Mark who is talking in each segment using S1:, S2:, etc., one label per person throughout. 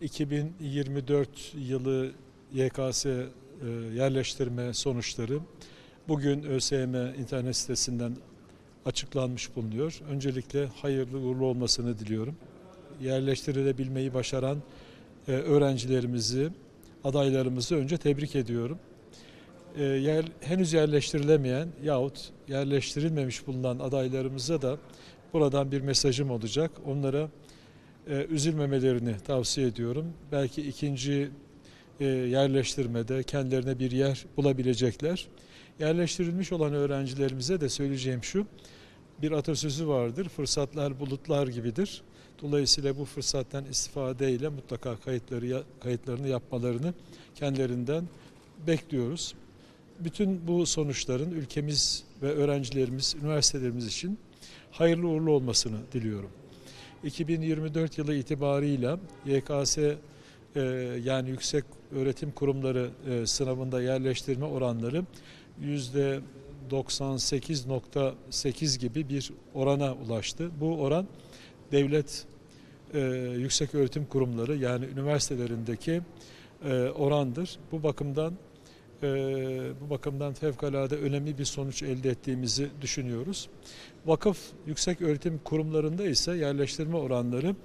S1: 2024 yılı YKS e, yerleştirme sonuçları bugün ÖSYM internet sitesinden açıklanmış bulunuyor. Öncelikle hayırlı uğurlu olmasını diliyorum. Yerleştirilebilmeyi başaran e, öğrencilerimizi, adaylarımızı önce tebrik ediyorum. E, yer, henüz yerleştirilemeyen yahut yerleştirilmemiş bulunan adaylarımıza da buradan bir mesajım olacak. Onlara e, üzülmemelerini tavsiye ediyorum. Belki ikinci e, yerleştirmede kendilerine bir yer bulabilecekler. Yerleştirilmiş olan öğrencilerimize de söyleyeceğim şu, bir atasözü vardır, fırsatlar bulutlar gibidir. Dolayısıyla bu fırsattan istifadeyle mutlaka kayıtları kayıtlarını yapmalarını kendilerinden bekliyoruz. Bütün bu sonuçların ülkemiz ve öğrencilerimiz, üniversitelerimiz için hayırlı uğurlu olmasını diliyorum. 2024 yılı itibarıyla YKS e, yani Yüksek Öğretim Kurumları e, sınavında yerleştirme oranları yüzde 98.8 gibi bir orana ulaştı. Bu oran devlet e, yüksek öğretim kurumları yani üniversitelerindeki e, orandır. Bu bakımdan e, bu bakımdan fevkalade önemli bir sonuç elde ettiğimizi düşünüyoruz. Vakıf yüksek öğretim kurumlarında ise yerleştirme oranları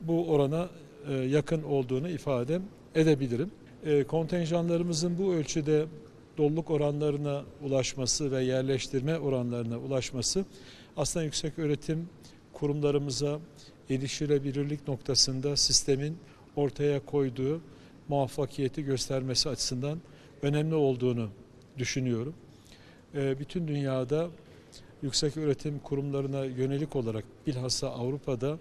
S1: bu orana e, yakın olduğunu ifade edebilirim. E, kontenjanlarımızın bu ölçüde doluluk oranlarına ulaşması ve yerleştirme oranlarına ulaşması aslında yüksek öğretim kurumlarımıza erişilebilirlik noktasında sistemin ortaya koyduğu muvaffakiyeti göstermesi açısından önemli olduğunu düşünüyorum. Ee, bütün dünyada yüksek öğretim kurumlarına yönelik olarak bilhassa Avrupa'da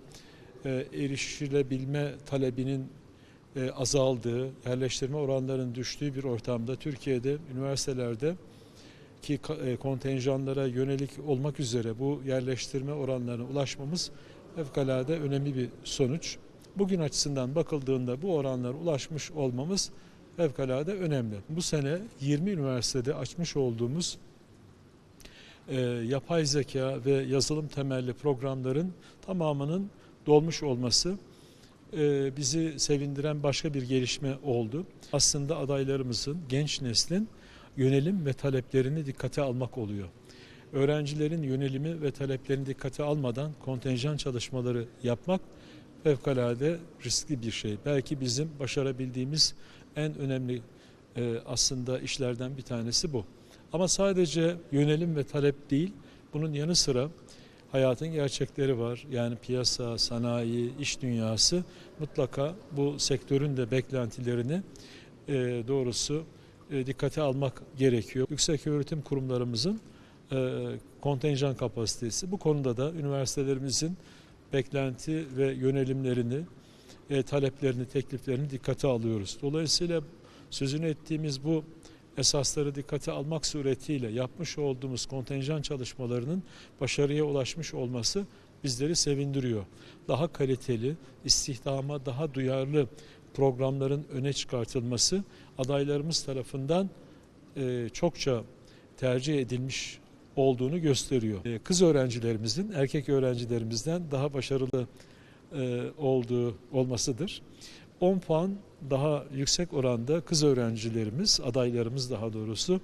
S1: e, erişilebilme talebinin e, azaldığı, yerleştirme oranlarının düştüğü bir ortamda Türkiye'de üniversitelerde ki e, kontenjanlara yönelik olmak üzere bu yerleştirme oranlarına ulaşmamız fevkalade önemli bir sonuç. Bugün açısından bakıldığında bu oranlara ulaşmış olmamız fevkalade önemli. Bu sene 20 üniversitede açmış olduğumuz e, yapay zeka ve yazılım temelli programların tamamının dolmuş olması e, bizi sevindiren başka bir gelişme oldu. Aslında adaylarımızın, genç neslin yönelim ve taleplerini dikkate almak oluyor. Öğrencilerin yönelimi ve taleplerini dikkate almadan kontenjan çalışmaları yapmak fevkalade riskli bir şey. Belki bizim başarabildiğimiz en önemli e, aslında işlerden bir tanesi bu. Ama sadece yönelim ve talep değil, bunun yanı sıra hayatın gerçekleri var. Yani piyasa, sanayi, iş dünyası mutlaka bu sektörün de beklentilerini e, doğrusu e, dikkate almak gerekiyor. Yüksek öğretim kurumlarımızın e, kontenjan kapasitesi bu konuda da üniversitelerimizin beklenti ve yönelimlerini, e, taleplerini, tekliflerini dikkate alıyoruz. Dolayısıyla sözünü ettiğimiz bu esasları dikkate almak suretiyle yapmış olduğumuz kontenjan çalışmalarının başarıya ulaşmış olması bizleri sevindiriyor. Daha kaliteli, istihdama daha duyarlı programların öne çıkartılması adaylarımız tarafından e, çokça tercih edilmiş olduğunu gösteriyor. E, kız öğrencilerimizin erkek öğrencilerimizden daha başarılı e, olduğu olmasıdır. 10 puan daha yüksek oranda kız öğrencilerimiz, adaylarımız daha doğrusu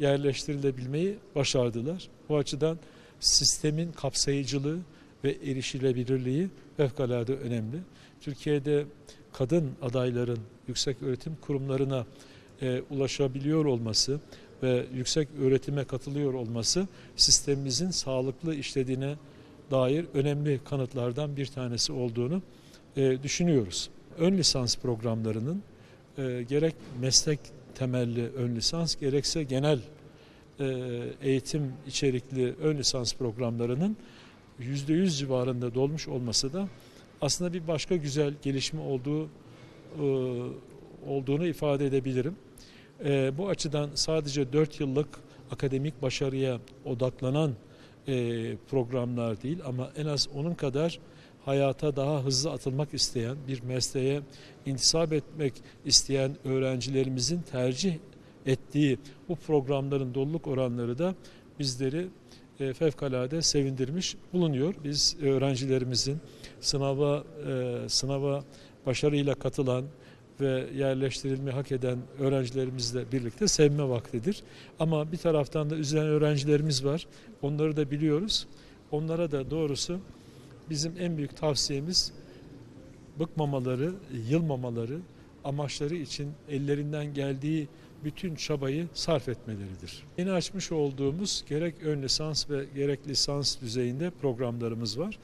S1: yerleştirilebilmeyi başardılar. Bu açıdan sistemin kapsayıcılığı ve erişilebilirliği fevkalade önemli. Türkiye'de kadın adayların yüksek öğretim kurumlarına e, ulaşabiliyor olması ve yüksek öğretime katılıyor olması sistemimizin sağlıklı işlediğine dair önemli kanıtlardan bir tanesi olduğunu e, düşünüyoruz. Ön lisans programlarının e, gerek meslek temelli ön lisans gerekse genel e, eğitim içerikli ön lisans programlarının %100 civarında dolmuş olması da aslında bir başka güzel gelişme olduğu e, olduğunu ifade edebilirim. E, bu açıdan sadece 4 yıllık akademik başarıya odaklanan e, programlar değil ama en az onun kadar hayata daha hızlı atılmak isteyen, bir mesleğe intisap etmek isteyen öğrencilerimizin tercih ettiği bu programların doluluk oranları da bizleri e, fevkalade sevindirmiş bulunuyor. Biz öğrencilerimizin sınava e, sınava başarıyla katılan ve yerleştirilmeyi hak eden öğrencilerimizle birlikte sevme vaktidir. Ama bir taraftan da üzülen öğrencilerimiz var. Onları da biliyoruz. Onlara da doğrusu bizim en büyük tavsiyemiz bıkmamaları, yılmamaları, amaçları için ellerinden geldiği bütün çabayı sarf etmeleridir. Yeni açmış olduğumuz gerek ön lisans ve gerek lisans düzeyinde programlarımız var.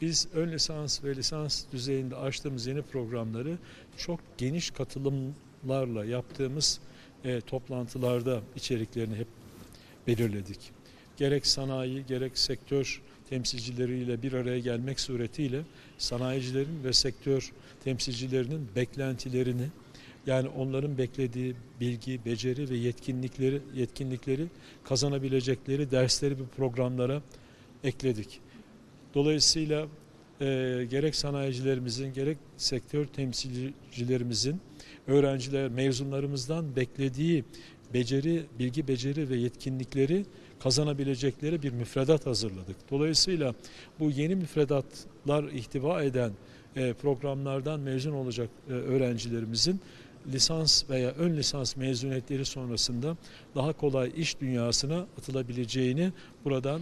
S1: Biz ön lisans ve lisans düzeyinde açtığımız yeni programları çok geniş katılımlarla yaptığımız e, toplantılarda içeriklerini hep belirledik. Gerek sanayi gerek sektör temsilcileriyle bir araya gelmek suretiyle sanayicilerin ve sektör temsilcilerinin beklentilerini yani onların beklediği bilgi, beceri ve yetkinlikleri yetkinlikleri kazanabilecekleri dersleri bu programlara ekledik. Dolayısıyla e, gerek sanayicilerimizin gerek sektör temsilcilerimizin öğrenciler mezunlarımızdan beklediği beceri, bilgi beceri ve yetkinlikleri kazanabilecekleri bir müfredat hazırladık. Dolayısıyla bu yeni müfredatlar ihtiva eden e, programlardan mezun olacak e, öğrencilerimizin lisans veya ön lisans mezuniyetleri sonrasında daha kolay iş dünyasına atılabileceğini buradan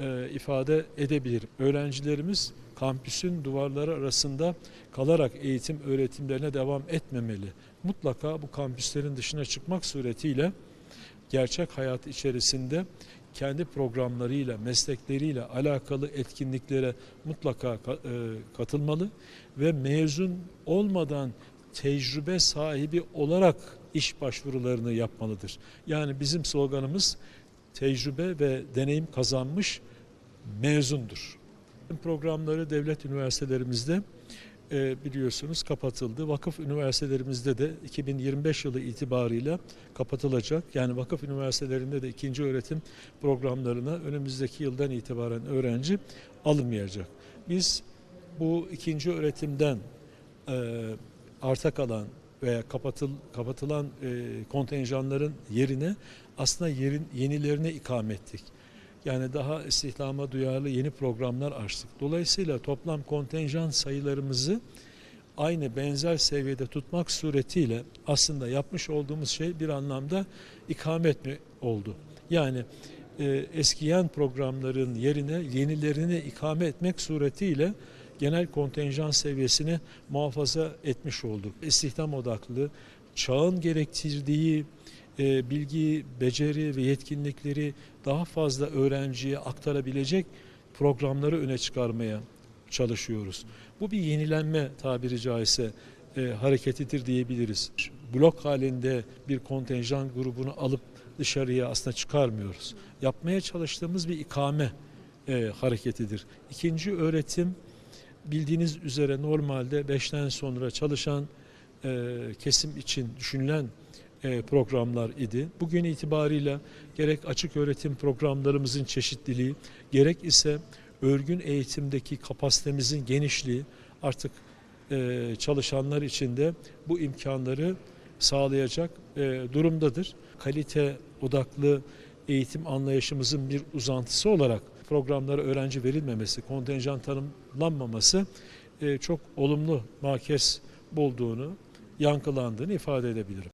S1: e, ifade edebilirim. Öğrencilerimiz kampüsün duvarları arasında kalarak eğitim öğretimlerine devam etmemeli. Mutlaka bu kampüslerin dışına çıkmak suretiyle gerçek hayat içerisinde kendi programlarıyla, meslekleriyle alakalı etkinliklere mutlaka ka- e, katılmalı ve mezun olmadan tecrübe sahibi olarak iş başvurularını yapmalıdır. Yani bizim sloganımız tecrübe ve deneyim kazanmış mezundur. Programları devlet üniversitelerimizde e, biliyorsunuz kapatıldı. Vakıf üniversitelerimizde de 2025 yılı itibarıyla kapatılacak. Yani vakıf üniversitelerinde de ikinci öğretim programlarına önümüzdeki yıldan itibaren öğrenci alınmayacak. Biz bu ikinci öğretimden e, arta kalan veya kapatıl, kapatılan e, kontenjanların yerine aslında yerin yenilerine ikame ettik. Yani daha istihdama duyarlı yeni programlar açtık. Dolayısıyla toplam kontenjan sayılarımızı aynı benzer seviyede tutmak suretiyle aslında yapmış olduğumuz şey bir anlamda ikamet mi oldu? Yani e, eskiyen programların yerine yenilerini ikame etmek suretiyle genel kontenjan seviyesini muhafaza etmiş olduk. İstihdam odaklı, çağın gerektirdiği e, bilgi, beceri ve yetkinlikleri daha fazla öğrenciye aktarabilecek programları öne çıkarmaya çalışıyoruz. Bu bir yenilenme tabiri caizse e, hareketidir diyebiliriz. Blok halinde bir kontenjan grubunu alıp dışarıya aslında çıkarmıyoruz. Yapmaya çalıştığımız bir ikame e, hareketidir. İkinci öğretim bildiğiniz üzere normalde 5'ten sonra çalışan e, kesim için düşünülen programlar idi. Bugün itibariyle gerek açık öğretim programlarımızın çeşitliliği, gerek ise örgün eğitimdeki kapasitemizin genişliği artık e, çalışanlar için de bu imkanları sağlayacak e, durumdadır. Kalite odaklı eğitim anlayışımızın bir uzantısı olarak programlara öğrenci verilmemesi, kontenjan tanımlanmaması e, çok olumlu makes bulduğunu, yankılandığını ifade edebilirim.